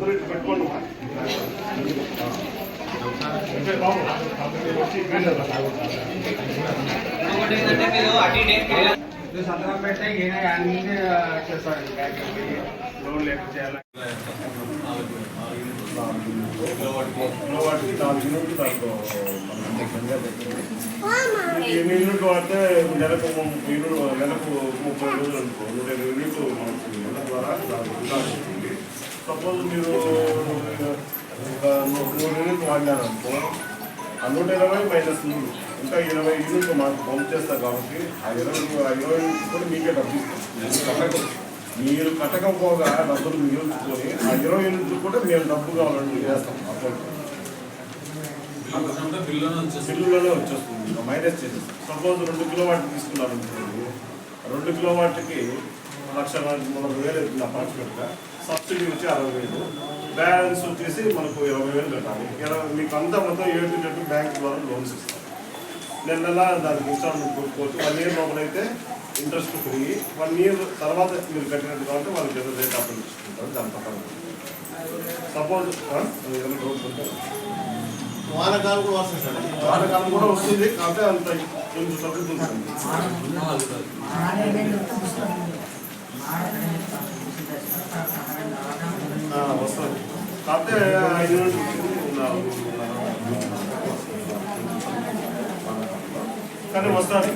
అందరూ ఇటు పెట్టుకోండి సంతకం పెడితే ఈయన అన్ని చేస్తాడు. బ్యాంకుకి లోన్ లెక్క చేయాలి. యూనిట్లు వాడితే నెలకు నెలకు ముప్పై రోజులు అనుకో నూట ఇరవై యూనిట్లు మనకు నెల ద్వారా దాని సపోజ్ మీరు ఒక నూ- నూరు యూనిట్లు వాడినారు అనుకో ఆ నూట ఇరవై మైనస్ నూరు. ఇంకా ఇరవై యూనిట్లు మాకు పంప్ చేస్తారు కాబట్టి ఆ ఇరవై ఆ ఇరవై కూడా మీకే డబ్బు ఇస్తాం మీరు కట్టకపోగా డబ్బులు మిగులుచుకొని ఆ ఇరవై యూనిట్లు కూడా మేము డబ్బు కావాలని చేస్తాం అకౌంట్ బిల్లులోనే వచ్చేస్తుంది. మైనస్ చేసేస్తాం. సపోజ్ రెండు కిలో వాట్ తీసుకున్నారు రెండు కిలో వాట్కి లక్ష నలభై వేలు అవుతుంది అపార్ట్మెంట్గా సబ్సిడీ వచ్చి అరవై వేలు. బ్యాలెన్స్ వచ్చేసి మనకు ఇరవై వేలు కట్టాలి. ఇరవై మీకు అంతా మొత్తం ఏడు టు బ్యాంక్ ద్వారా లోన్స్ ఇస్తాం. నెల నెల దానికి ఇన్స్టాల్మెంట్ కొట్టుకోవచ్చు వన్ ఇయర్ లోపలైతే ఇంట్రెస్ట్ ఫ్రీ వన్ ఇయర్ తర్వాత మీరు కట్టినట్టు కాబట్టి వాళ్ళకి ఏదో రేట్ అప్పుడు ఇచ్చుకుంటారు. దాని ప్రకారం. సపోజ్ రోడ్ ఉంటారు వానకాలం కూడా వస్తుంది సార్. వానకాలం కూడా వస్తుంది. కాకపోతే అంత కొంచెం తగ్గుతుంది. వస్తుంది. కాకపోతే ఐదు కానీ వస్తుంది.